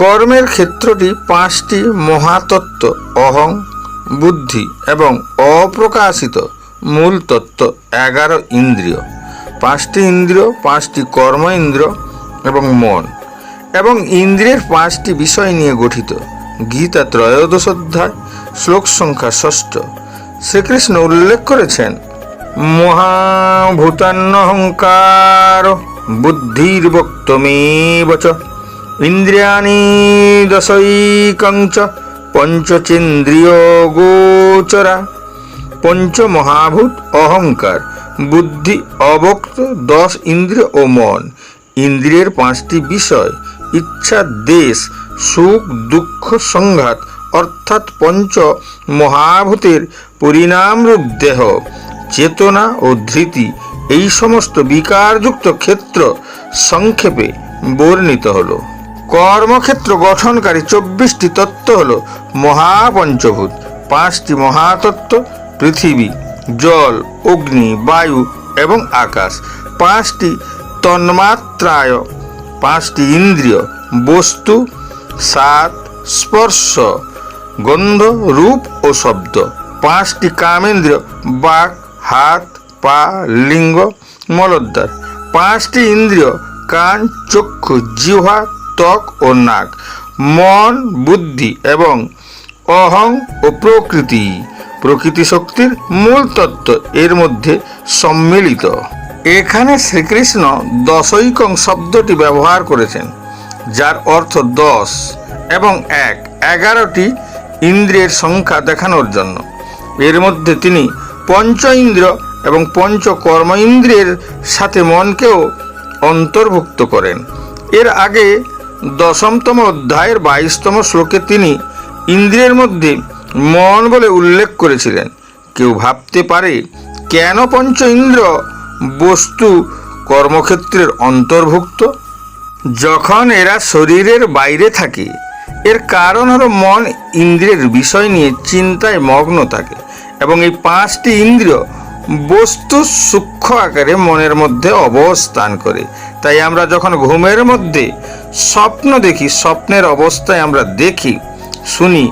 কর্মের ক্ষেত্রটি পাঁচটি মহাতত্ত্ব, অহং, বুদ্ধি এবং অপ্রকাশিত মূল তত্ত্ব, এগারো ইন্দ্রিয়। পাঁচটি ইন্দ্রিয়, পাঁচটি কর্ম ইন্দ্র এবং মন এবং ইন্দ্রিয়ের পাঁচটি বিষয় নিয়ে গঠিত। গীতা ত্রয়োদশ অধ্যায়, শ্লোক সংখ্যা ষষ্ঠ। শ্রীকৃষ্ণ উল্লেখ করেছেন, মহাভূতান্নহংকার বুদ্ধির্বক্তমেব চ ইন্দ্রিয়াণি দশৈকঞ্চ পঞ্চচেন্দ্রিয় গোচরা। পঞ্চমহাভূত অহংকার, বুদ্ধি অবক্ত দশ ইন্দ্রিয় ও মন। ইন্দ্রিয়ের পাঁচটি বিষয়, ইচ্ছা, দেশ, সুখ, দুঃখ, সংঘাত, অর্থাৎ পঞ্চ মহাভূতের পরিণামরূপ দেহ, চেতনা ও ধৃতি, এই সমস্ত বিকারযুক্ত ক্ষেত্র সংক্ষেপে বর্ণিত হলো। কর্মক্ষেত্র গঠনকারী চব্বিশটি তত্ত্ব হল মহাপঞ্চভূত, পাঁচটি মহাতত্ত্ব, পৃথিবী, জল, অগ্নি, বায়ু এবং আকাশ। পাঁচটি তন্মাত্রায়, পাঁচটি ইন্দ্রিয়, বস্তু সাত স্পর্শ, গন্ধ, রূপ ও শব্দ। পাঁচটি কামেন্দ্রিয়, বাক, হাত, পা, লিঙ্গ, মলদ্বার। পাঁচটি ইন্দ্রিয়, কান, চক্ষু, জিহ্বা ত্বক ও নাক, মন, বুদ্ধি এবং অহং ও প্রকৃতি। প্রকৃতি শক্তির মূল তত্ত্ব এর মধ্যে সম্মিলিত। এখানে শ্রীকৃষ্ণ দশৈকং শব্দটি ব্যবহার করেছেন, যার অর্থ দশ এবং এক। এগারোটি ইন্দ্রিয়ের সংখ্যা দেখানোর জন্য। এর মধ্যে তিনি পঞ্চ ইন্দ্রিয় এবং পঞ্চ কর্ম ইন্দ্রিয়ের সাথে মনকেও অন্তর্ভুক্ত করেন। এর আগে দশমতম অধ্যায়ের বাইশতম শ্লোকে তিনি ইন্দ্রিয়ের মধ্যে মন বলে উল্লেখ করেছিলেন। কেউ ভাবতে পারে, কেন পঞ্চ ইন্দ্র বস্তু কর্মক্ষেত্রের অন্তর্ভুক্ত? যখন এরা শরীরের বাইরে থাকে, এর কারণ হলো মন ইন্দ্রিয়ের বিষয় নিয়ে চিন্তায় মগ্ন থাকে এবং এই পাঁচটি ইন্দ্রিয় বস্তু সূক্ষ্ম আকারে মনের মধ্যে অবস্থান করে। তাই আমরা যখন ঘুমের মধ্যে স্বপ্ন দেখি, স্বপ্নের অবস্থায় আমরা দেখি, শুনি,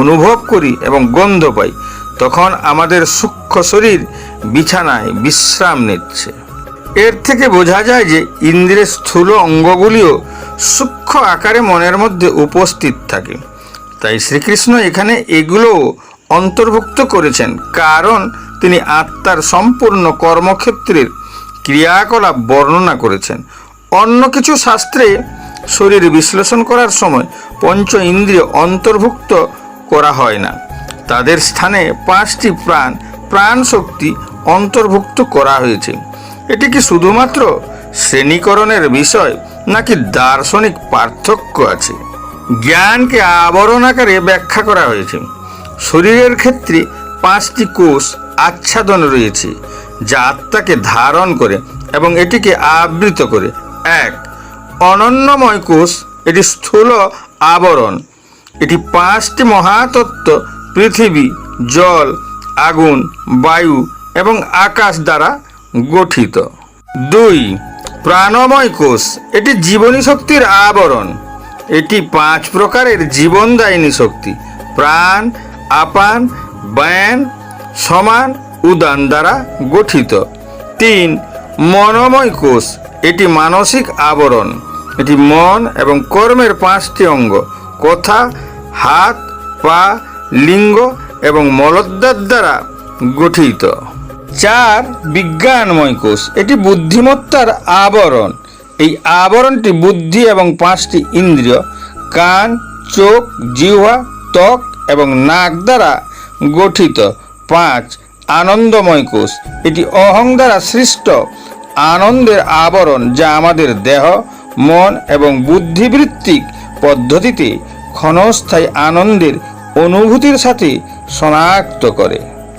অনুভব করি এবং গন্ধ পাই, তখন আমাদের সূক্ষ্ম শরীর বিছানায় বিশ্রাম নিচ্ছে। এর থেকে বোঝা যায় যে ইন্দ্রের স্থূল অঙ্গগুলিও সূক্ষ্ম আকারে মনের মধ্যে উপস্থিত থাকে। তাই শ্রীকৃষ্ণ এখানে এগুলো অন্তর্ভুক্ত করেছেন, কারণ তিনি আত্মার সম্পূর্ণ কর্মক্ষেত্রের ক্রিয়াকলাপ বর্ণনা করেছেন। অন্য কিছু শাস্ত্রে শরীর বিশ্লেষণ করার সময় পঞ্চ ইন্দ্রিয় অন্তর্ভুক্ত করা হয় না। তাদের স্থানে পাঁচটি প্রাণ প্রাণ শক্তি অন্তর্ভুক্ত করা হয়েছে। এটি কি শুধুমাত্র শ্রেণীকরণের বিষয়, নাকি দার্শনিক পার্থক্য আছে? জ্ঞানকে আবরণ আকারে ব্যাখ্যা করা হয়েছে। শরীরের ক্ষেত্রে পাঁচটি কোষ আচ্ছাদন রয়েছে। যা আত্মাকে ধারণ করে এবং এটিকে আবৃত করে। এক, অনন্যময় কোষ, এটি স্থূল আবরণ। এটি পাঁচটি মহাতত্ত্ব, পৃথিবী, জল, আগুন, বায়ু এবং আকাশ দ্বারা গঠিত। দুই, প্রাণময় কোষ, এটি জীবনী শক্তির আবরণ। এটি পাঁচ প্রকারের জীবনদায়িনী শক্তি, প্রাণ, আপান, ব্যান, সমান উদান দ্বারা গঠিত। তিন, মনোময় কোষ, এটি মানসিক আবরণ। এটি মন এবং কর্মের পাঁচটি অঙ্গ, কথা, হাত, পা, লিঙ্গ এবং মলদ্বার দ্বারা গঠিত। চার, বিজ্ঞানময় কোষ, এটি বুদ্ধিমত্তার আবরণ। এই আবরণটি বুদ্ধি এবং পাঁচটি ইন্দ্রিয়, কান, চোখ, জিহ্বা, ত্বক এবং নাক দ্বারা গঠিত। পাঁচ আনন্দময় কোষ। এটি অহং দ্বারা সৃষ্ট। আনন্দের আবরণ যা আমাদের দেহ, মন এবং বুদ্ধিবৃত্তিক পদ্ধতিতে ক্ষণস্থায়ী আনন্দের অনুভূতির সাথে শনাক্ত করে।